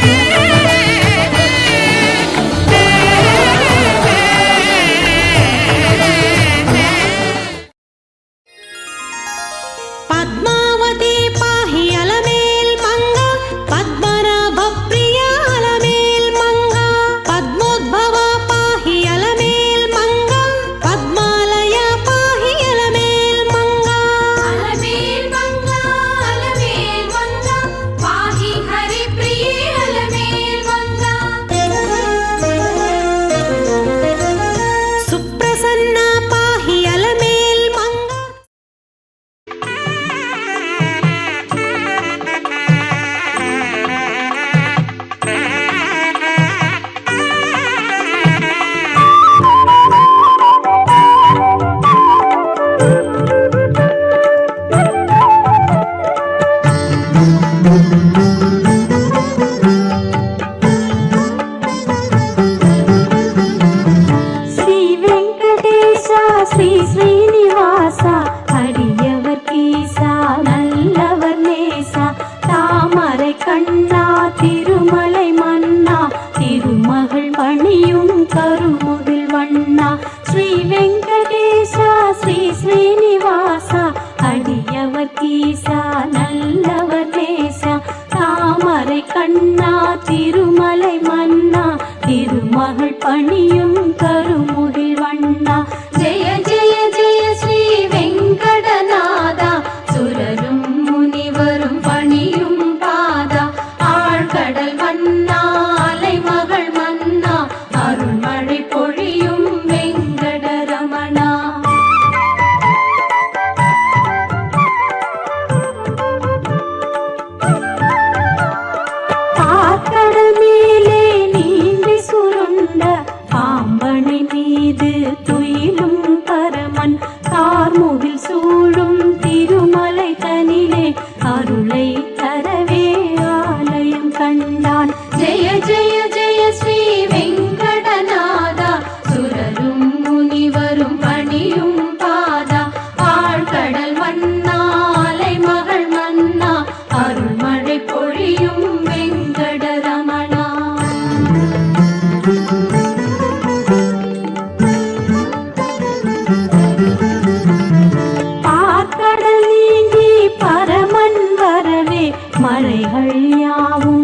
Yeah. Sri Srinivasa அடியவர் கீசா நல்லவர் நேசா தாமரை கண்ணா திருமலை மன்னா திருமகள் பணியும் கருமுகில் வண்ணா. துயிலும் பரமன் தார்முகி மலைகள் யாவும்